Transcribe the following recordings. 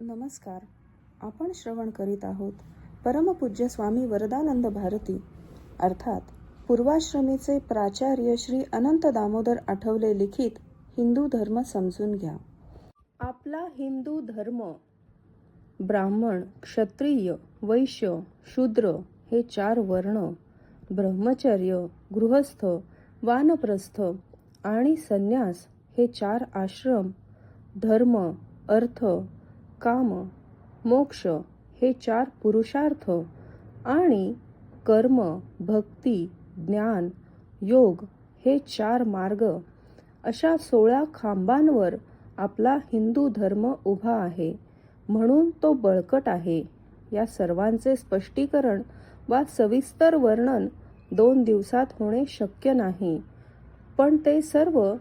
नमस्कार. आपण श्रवण करीत आहोत परमपूज्य स्वामी वरदानंद भारती. अर्थात पूर्वाश्रमीचे प्राचार्य श्री अनंत दामोदर आठवले लिखित हिंदू धर्म समजून घ्या. आपला हिंदू धर्म ब्राह्मण क्षत्रिय वैश्य शूद्र हे चार वर्ण ब्रह्मचर्य गृहस्थ वानप्रस्थ आणि संन्यास हे चार आश्रम धर्म अर्थ काम मोक्ष हे चार पुरुषार्थ आणि कर्म भक्ती ज्ञान योग हे चार मार्ग. अशा सोळा खांबांवर आपला हिंदू धर्म उभा आहे. म्हणून तो बळकट आहे. या सर्वांचे स्पष्टीकरण वा सविस्तर वर्णन दोन दिवसात होणे शक्य नाही. पण ते सर्व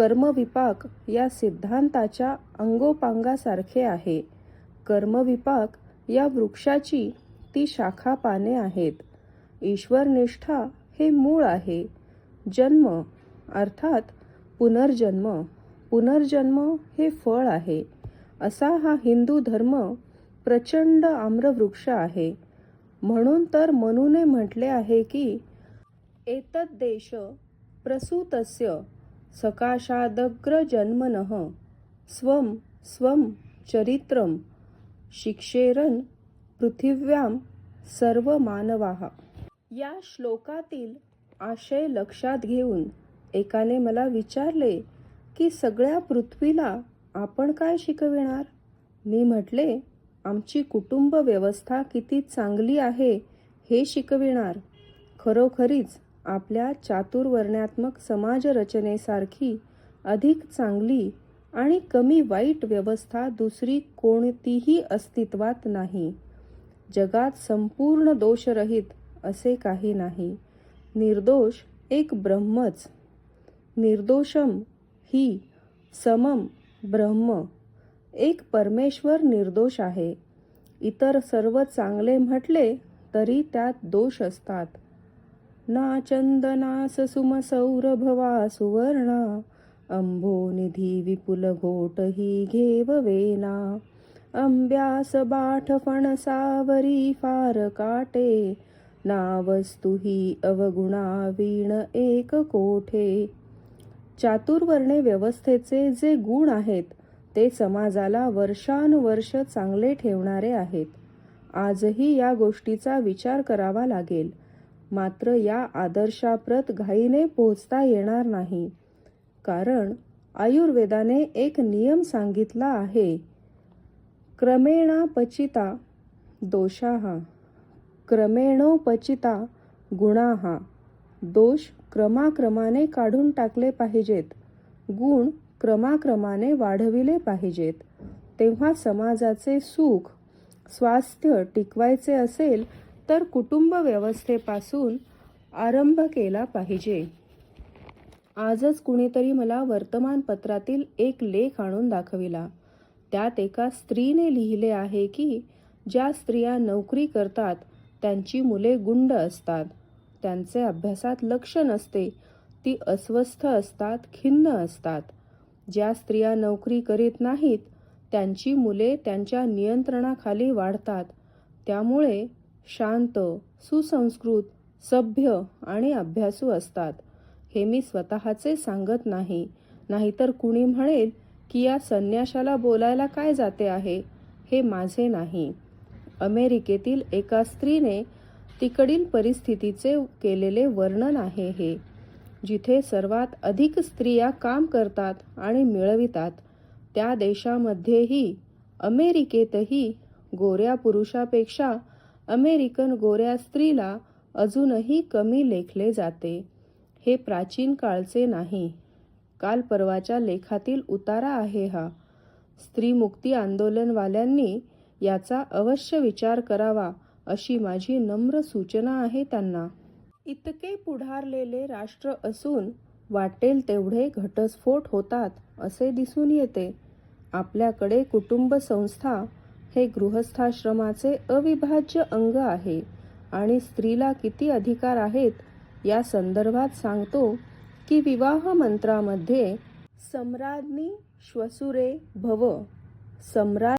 कर्मविपाक या सिद्धांताच्या अंगोपांगासारखे आहे. कर्मविपाक या वृक्षाची ती शाखा पाने आहेत. ईश्वरनिष्ठा हे मूळ आहे. जन्म अर्थात पुनर्जन्म पुनर्जन्म हे फळ आहे. असा हा हिंदू धर्म प्रचंड आम्रवृक्ष आहे. म्हणून तर मनूने म्हटले आहे की एतद् देश प्रसूतस्य सकाशादग्रजन्मनः। स्वं स्वं चरित्रं शिक्षेरन पृथिव्यां सर्व मानवाः या श्लोकातील आशय लक्षात घेऊन एकाने मला विचारले की सगळ्या पृथ्वीला आपण काय शिकविणार? मी म्हटले आमची कुटुंब व्यवस्था किती चांगली आहे हे शिकविणार. खरोखरीच आपल्या चातुर्वर्ण्यात्मक समाजरचनेसारखी अधिक चांगली आणि कमी वाईट व्यवस्था दुसरी कोणतीही अस्तित्वात नाही. जगात संपूर्ण दोषरहित असे काही नाही. निर्दोष एक ब्रह्मच. निर्दोषम ही समम ब्रह्म. एक परमेश्वर निर्दोष आहे. इतर सर्व चांगले म्हटले तरी त्यात दोष असतात. ना चंदनास सुमसौरभवा सुवर्णा अंभोनिधी विपुल घोट ही घेव वेना अंब्यास बाठ फणसावरी फार काटे ना वस्तु ही अवगुणा वीण एक कोठे. चातुर्वर्णे व्यवस्थेचे जे गुण आहेत ते समाजाला वर्षानुवर्ष चांगले ठेवणारे आहेत. आजही या गोष्टीचा विचार करावा लागेल. मात्र या आदर्शाप्रत घाईने पोहोचता येणार नाही. कारण आयुर्वेदाने एक नियम सांगितला आहे. क्रमेणापचिता दोषा। क्रमेणोपचिता गुणाहा दोष क्रमाक्रमाने काढून टाकले पाहिजेत. गुण क्रमाक्रमाने वाढविले पाहिजेत. तेव्हा समाजाचे सुख स्वास्थ्य टिकवायचे असेल तर कुटुंब व्यवस्थेपासून आरंभ केला पाहिजे. आजच कुणीतरी मला वर्तमानपत्रातील एक लेख आणून दाखविला. त्यात एका स्त्रीने लिहिले आहे की ज्या स्त्रिया नोकरी करतात त्यांची मुले गुंड असतात. त्यांचे अभ्यासात लक्ष नसते. ती अस्वस्थ असतात खिन्न असतात. ज्या स्त्रिया नोकरी करीत नाहीत त्यांची मुले त्यांच्या नियंत्रणाखाली वाढतात. त्यामुळे शांत सुसंस्कृत सभ्य आणि अभ्यासू असतात. हे मी स्वतःचे सांगत नाही. नाहीतर कुणी म्हणेल की या संन्याशाला बोलायला काय जाते आहे? हे माझे नाही. अमेरिकेतील एका स्त्रीने तिकडील परिस्थितीचे केलेले वर्णन आहे हे. जिथे सर्वात अधिक स्त्रिया काम करतात आणि मिळवितात त्या देशामध्येही अमेरिकेतही गोऱ्या पुरुषापेक्षा अमेरिकन गोऱ्या स्त्रीला अजूनही कमी लेखले जाते. हे प्राचीन काळचे नाही. काल परवाच्या लेखातील उतारा आहे हा. स्त्रीमुक्ती आंदोलनवाल्यांनी याचा अवश्य विचार करावा अशी माझी नम्र सूचना आहे त्यांना. इतके पुढारलेले राष्ट्र असून वाटेल तेवढे घटस्फोट होतात असे दिसून येते. आपल्याकडे कुटुंब संस्था हे गृहस्थाश्रमाचे अविभाज्य अंग आहे आणि स्त्रीला किती अधिकार आहेत या संदर्भात सांगतो की विवाह मंत्रामध्ये सम्राज्ञी श्वसुरे भव सम्राट